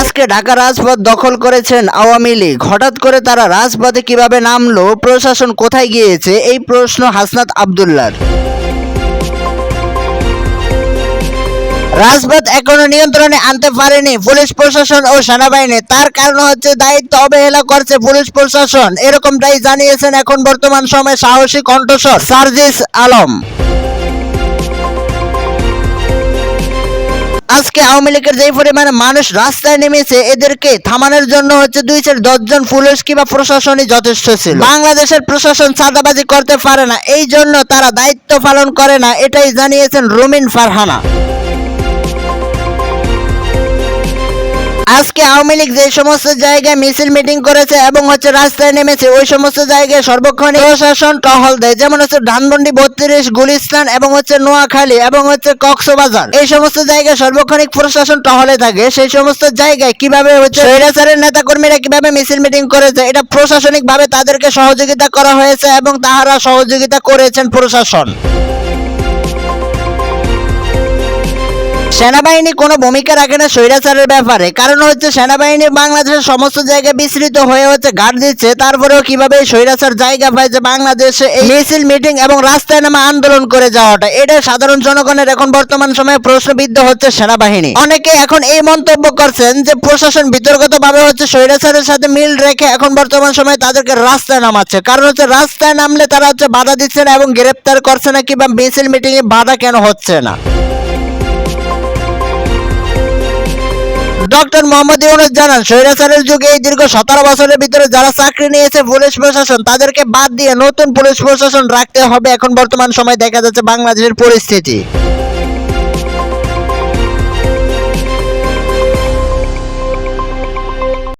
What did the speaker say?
আজকে ঢাকা রাজপথ দখল করেছেন আওয়ামী লীগ। হঠাৎ করে তারা রাজপথে কীভাবে নামলো, প্রশাসন কোথায় গিয়েছে, এই প্রশ্ন হাসনাত আবদুল্লার। রাজপথ এখনও নিয়ন্ত্রণে আনতে পারেনি পুলিশ প্রশাসন ও সেনাবাহিনী। তার কারণ হচ্ছে দায়িত্ব অবহেলা করছে পুলিশ প্রশাসন। এরকমটাই জানিয়েছেন এখন বর্তমান সময়ে সাহসী কণ্ঠস্বর সার্জিস আলম। আজকে আওয়ামী লীগের যে পরিমাণে মানুষ রাস্তায় নেমেছে, এদেরকে থামানোর জন্য হচ্ছে দুই চার দশজন পুলিশ কিংবা প্রশাসনই যথেষ্ট ছিল। বাংলাদেশের প্রশাসন চাঁদাবাজি করতে পারে না এই জন্য তারা দায়িত্ব পালন করে না, এটাই জানিয়েছেন রুমিন ফারহানা। আজকে আওয়ামী লীগ যে সমস্ত জায়গায় মিছিল মিটিং করেছে এবং হচ্ছে রাস্তায় নেমেছে, ওই সমস্ত জায়গায় সর্বক্ষণ প্রশাসন টহল দেয়। যেমন হচ্ছে ধানমন্ডি, বত্রিশ, গুলিস্তান এবং হচ্ছে নোয়াখালী এবং হচ্ছে কক্সবাজার। এই সমস্ত জায়গায় সর্বক্ষণিক প্রশাসন টহলে থাকে। সেই সমস্ত জায়গায় কীভাবে হচ্ছে স্বৈরাচারের নেতা কর্মীরা কীভাবে মিছিল মিটিং করেছে, এটা প্রশাসনিক ভাবে তাদেরকে সহযোগিতা করা হয়েছে এবং তাহারা সহযোগিতা করেছেন প্রশাসন। সেনাবাহিনী কোনো ভূমিকা রাখে না স্বৈরাচারের ব্যাপারে। কারণ হচ্ছে সেনাবাহিনী বাংলাদেশের সমস্ত জায়গায় বিস্তৃত হয়ে হচ্ছে গার্ড দিচ্ছে। তারপরেও কীভাবে স্বৈরাচার জায়গা পায় যে বাংলাদেশে এই মিছিল, মিটিং এবং রাস্তায় নামে আন্দোলন করে যাওয়াটা, এটা সাধারণ জনগণের এখন বর্তমান সময়ে প্রশ্নবিদ্ধ হচ্ছে সেনাবাহিনী। অনেকে এখন এই মন্তব্য করছেন যে প্রশাসন বিতর্কত ভাবে হচ্ছে স্বৈরাচারের সাথে মিল রেখে এখন বর্তমান সময়ে তাদেরকে রাস্তায় নামাচ্ছে। কারণ হচ্ছে রাস্তায় নামলে তারা হচ্ছে বাধা দিচ্ছে না এবং গ্রেপ্তার করছে না কিংবা মিছিল মিটিং এ বাধা কেন হচ্ছে না। ডক্টর মোহাম্মদ ইউনুস জানান, স্বৈরাচারের যুগে এই দীর্ঘ সতেরো বছরের ভিতরে যারা চাকরি নিয়েছে পুলিশ প্রশাসন, তাদেরকে বাদ দিয়ে নতুন পুলিশ প্রশাসন রাখতে হবে। এখন বর্তমান সময় দেখা যাচ্ছে বাংলাদেশের পরিস্থিতি।